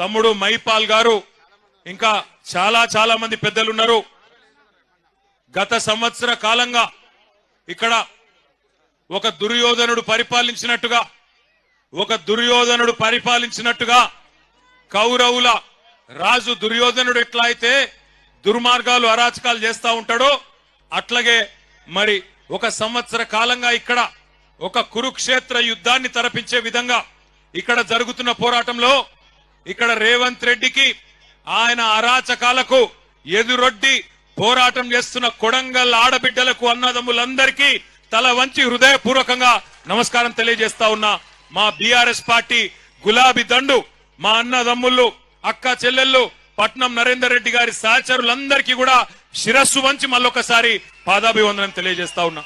తమ్ముడు మైపాల్ గారు ఇంకా చాలా చాలా మంది పెద్దలు ఉన్నారు గత సంవత్సర కాలంగా ఇక్కడ ఒక దుర్యోధనుడు పరిపాలించినట్టుగా ఒక దుర్యోధనుడు పరిపాలించినట్టుగా కౌరవుల రాజు దుర్యోధనుడు ఎట్లా అయితే దుర్మార్గాలు అరాచకాలు చేస్తూ ఉంటాడో అట్లాగే మరి ఒక సంవత్సర కాలంగా ఇక్కడ ఒక కురుక్షేత్ర యుద్ధాన్ని తరపించే విధంగా ఇక్కడ జరుగుతున్న పోరాటంలో ఇక్కడ రేవంత్ రెడ్డికి ఆయన అరాచకాలకు ఎదురొడ్డి పోరాటం చేస్తున్న కొడంగల్ ఆడబిడ్డలకు అన్నదమ్ములందరికీ తల వంచి హృదయపూర్వకంగా నమస్కారం తెలియజేస్తా ఉన్నా. మా బీఆర్ఎస్ పార్టీ గులాబీ దండు మా అన్నదమ్ముళ్ళు అక్క చెల్లెళ్ళు పట్నం నరేందర్ రెడ్డి గారి సహచరులందరికీ కూడా శిరస్సు వంచి మళ్ళొకసారి పాదాభివందనం తెలియజేస్తా ఉన్నా.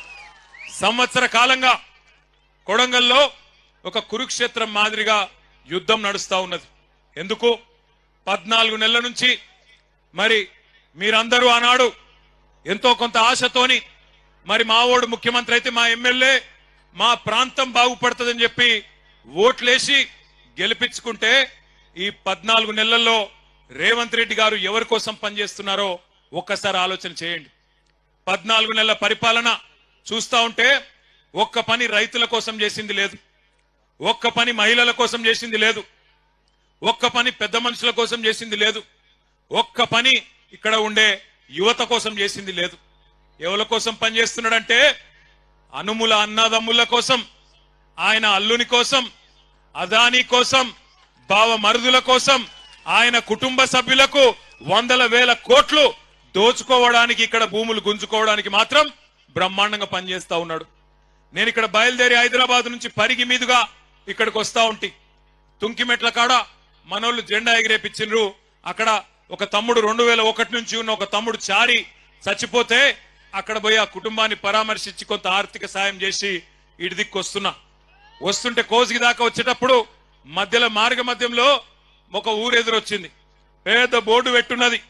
సంవత్సర కాలంగా కొడంగల్లో ఒక కురుక్షేత్రం మాదిరిగా యుద్ధం నడుస్తా ఉన్నది. ఎందుకు? పద్నాలుగు నెలల నుంచి మరి మీరందరూ ఆనాడు ఎంతో కొంత ఆశతోని మరి మా ఓడు ముఖ్యమంత్రి అయితే మా ఎమ్మెల్యే మా ప్రాంతం బాగుపడుతుందని చెప్పి ఓట్లేసి గెలిపించుకుంటే ఈ పద్నాలుగు నెలల్లో రేవంత్ రెడ్డి గారు ఎవరి కోసం పనిచేస్తున్నారో ఒక్కసారి ఆలోచన చేయండి. పద్నాలుగు నెలల పరిపాలన చూస్తా ఉంటే ఒక్క పని రైతుల కోసం చేసింది లేదు. ఒక్క పని మహిళల కోసం చేసింది లేదు. ఒక్క పని పెద్ద మనుషుల కోసం చేసింది లేదు. ఒక్క పని ఇక్కడ ఉండే యువత కోసం చేసింది లేదు. ఎవరి కోసం పనిచేస్తున్నాడంటే అనుముల అన్నదమ్ముల కోసం ఆయన అల్లుని కోసం అదాని కోసం బావ మరుదుల కోసం ఆయన కుటుంబ సభ్యులకు వందల వేల కోట్లు దోచుకోవడానికి ఇక్కడ భూములు గుంజుకోవడానికి మాత్రం బ్రహ్మాండంగా పనిచేస్తా ఉన్నాడు. నేను ఇక్కడ బయలుదేరి హైదరాబాద్ నుంచి పరిగి మీదుగా ఇక్కడికి వస్తా ఉంటి. తుంకిమెట్ల కాడ మనోళ్ళు జెండా ఎగిరేపించిండ్రు అక్కడ ఒక తమ్ముడు రెండు వేల ఒకటి నుంచి ఉన్న ఒక తమ్ముడు చారి చచ్చిపోతే అక్కడ పోయి ఆ కుటుంబాన్ని పరామర్శించి కొంత ఆర్థిక సాయం చేసి ఇటు దిక్కు వస్తున్నా. వస్తుంటే కోసికి దాకా వచ్చేటప్పుడు మధ్యలో మార్గ మధ్యంలో ఒక ఊరు ఎదురొచ్చింది పేద బోర్డు పెట్టున్నది.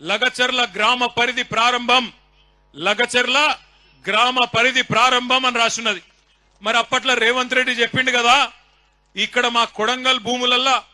లగచర్ల గ్రామ పరిధి ప్రారంభం. లగచర్ల గ్రామ పరిధి ప్రారంభం అని రాసున్నది. మరి అప్పట్లో రేవంత్ రెడ్డి చెప్పిండు కదా ఇక్కడ మా కొడంగల్ భూములల్లా